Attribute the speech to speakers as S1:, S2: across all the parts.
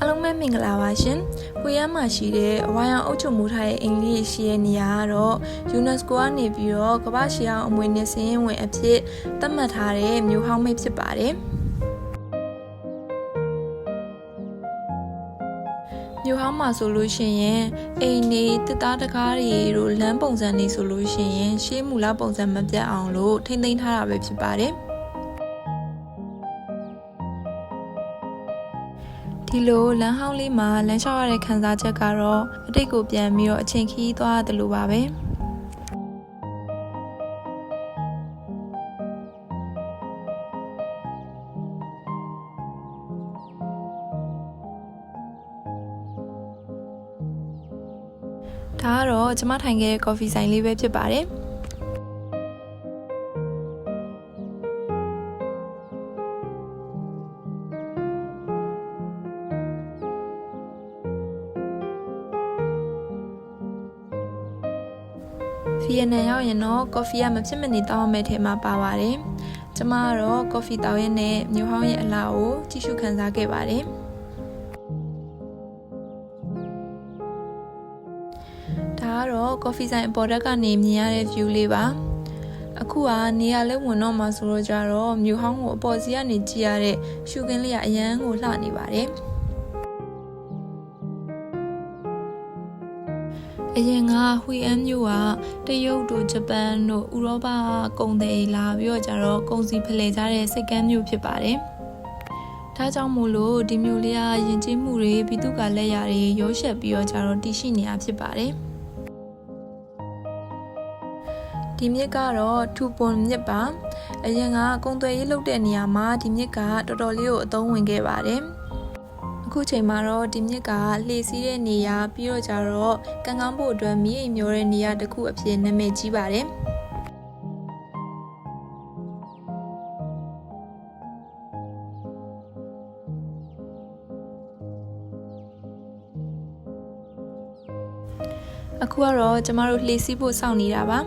S1: အားလုံးပဲမင်္ဂလာပါရှင်။ဖွေရမ်းမှာရှိတဲ့အဝိုင်းအောင်အုပ်ချုပ်မှုထားတဲ့အိမ်လေးရှိတဲ့နေရာကတော့ UNESCO ကနေပြီးတော့ကမ္ဘာ့ရှီအောင်အမွေအနှစ်စင်းဝင်အဖြစ်သတ်မှတ်ထားတဲ့မြို့ဟောင်းမိတ်ဖြစ်ပါတယ်။မြို့ဟောင်းမှာဆိုလို့ရှိရင်အိမ်နေတစ်သားတကားတွေတို့လမ်းပုံစံတွေဆိုလို့ရှိရင်ရှေးမူလပုံစံမပြတ်အောင်လို့ထိမ့်သိမ်းထားတာပဲဖြစ်ပါတယ်။ ဒီလိုလမ်းဟောင်းလေးမှာလမ်းလျှောက်ရတဲ့ခံစားချက်ကတော့အတိတ်ကိုပြန်ပြီးတော့အချိန်ခီးသွားရတယ်လို့ပါပဲဒါကတော့ကျမထိုင်ခဲ့တဲ့ coffee ဆိုင်လေးပဲဖြစ်ပါတယ် ဗီယက်နမ်ရောက်ရင်တော့ကော်ဖီကမဖြစ်မနေတောင်းရမယ့်ထဲမှာပါပါတယ်။ကျမကတော့ကော်ဖီတောင်းရင်းနဲ့မျိုးဟောင်းရဲ့အလားကိုကြည့်ရှုခံစားခဲ့ပါတယ်။ဒါကတော့ကော်ဖီဆိုင်အပေါ်တက်ကနေမြင်ရတဲ့ view လေးပါ။အခုကနေရာလဲဝင်တော့မှဆိုတော့ကြတော့မြို့ဟောင်းကိုအပေါ်စီကနေကြည့်ရတဲ့ရှုခင်းလေးကအရန်ကိုလှနေပါတယ်။ အရင်ကဟွေအန်မျိုးကတရုတ်တို့ဂျပန်တို့ဥရောပကုန်တယ်လာပြီးတော့ကြတော့ကုန်စည်ဖလှယ်ကြတဲ့စိတ်ကမ်းမျိုးဖြစ်ပါတယ်။ဒါကြောင့်မို့လို့ဒီမျိုးလေးကယဉ်ကျေးမှုတွေပြည်သူကလက်ရာတွေရောရှက်ပြီးတော့ကြတော့တည်ရှိနေတာဖြစ်ပါတယ်။ဒီမြစ်ကတော့ထူပွန်မြစ်ပါအရင်ကကုံသွယ်ရေးလုပ်တဲ့နေရာမှာဒီမြစ်ကတော်တော်လေးကိုအသုံးဝင်ခဲ့ပါတယ် အခုချိန်မှာတော့ဒီမြစ်ကလှေစီးတဲ့နေရာပြီးတော့ကြတော့ကံကောင်းဖို့အတွက်မြေအိမ်မျောတဲ့နေရာတစ်ခုအဖြစ်နာမည်ကြီးပါတယ်အခုကတော့ကျမတို့လှေစီးဖို့စောင့်နေတာပါ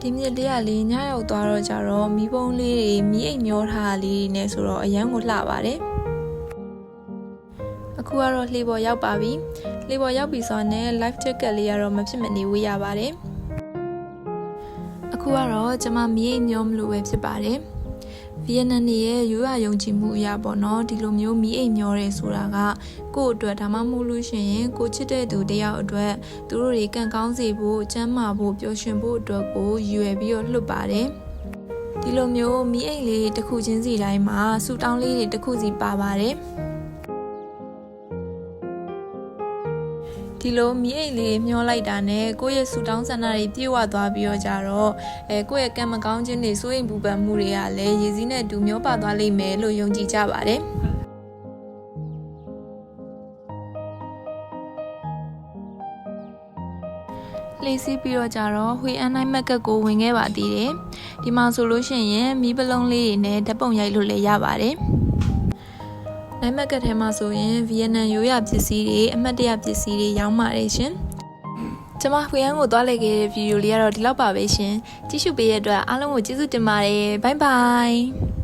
S1: ဒီမြစ်လေးကလေးညရောက်သွားတော့ကြတော့မီးပုံးလေးတွေမီးအိမ်မျောထားတာလေးတွေနဲ့ဆိုတော့အရန်ကိုလှပါတယ် အခုကတော့လှေပေါ်ရောက်ပါပြီလှေပေါ်ရောက်ပြီဆိုတော့ live jacket လေးကတော့မဖြစ်မနေဝေးရပါတယ်အခုကတော့ကျမမီးအိမ်မျောမလို့ပဲဖြစ်ပါတယ်ဗီယက်နမ်နေရဲ့ရိုးရယုံကြည်မှုအရာပေါ့နော်ဒီလိုမျိုးမီးအိမ်မျောတယ်ဆိုတာကကိုယ့်အတွက်ဒါမှမဟုတ်လို့ရှိရင်ကိုချစ်တဲ့သူတယောက်အတွက်သူတို့တွေကံကောင်းစေဖို့ကျန်းမာဖို့ပျော်ရွှင်ဖို့အတွက်ကိုရွယ်ပြီးတော့လှုပ်ပါတယ်ဒီလိုမျိုးမီးအိမ်လေးတစ်ခုချင်းစီတိုင်းမှာဆူတောင်းလေးတွေတစ်ခုစီပါပါတယ် ဒီလိုမီးအိမ်လေးမျောလိုက်တာနဲ့ကိုယ့်ရဲ့ဆူတောင်းဆန္ဒတွေပြည့်ဝသွားပြီးတော့ကြတော့အဲကိုယ့်ရဲ့ကံမကောင်းခြင်းတွေစိုးရိမ်ပူပန်မှုတွေကလည်းရည်စည်းနဲ့တူမျောပါသွားလိမ့်မယ်လို့ယုံကြည်ကြပါတယ်လေးစီးပြီးတော့ကြတော့ဟွေအန်နိုင်မက်ကတ်ကိုဝင်ခဲ့ပါသေးတယ်ဒီမှာဆိုလို့ရှိရင်မီးပလုံးလေးတွေနဲ့ဓာတ်ပုံရိုက်လို့လည်းရပါတယ် နိုင်မက်ကတ်ထဲမှာဆိုရင်ဗီယက်နမ်ရိုးရာပစ္စည်းတွေအမှတ်တရပစ္စည်းတွေရောင်းပါတယ်ရှင်။ကျွန်မဖွေရန်ကိုသွားလိုက်ခဲ့တဲ့ဗီဒီယိုလေးကတော့ဒီလောက်ပါပဲရှင်။ကြည့်ရှုပေးတဲ့အတွက်အားလုံးကိုကျေးဇူးတင်ပါတယ်။ဘိုင်ဘိုင်။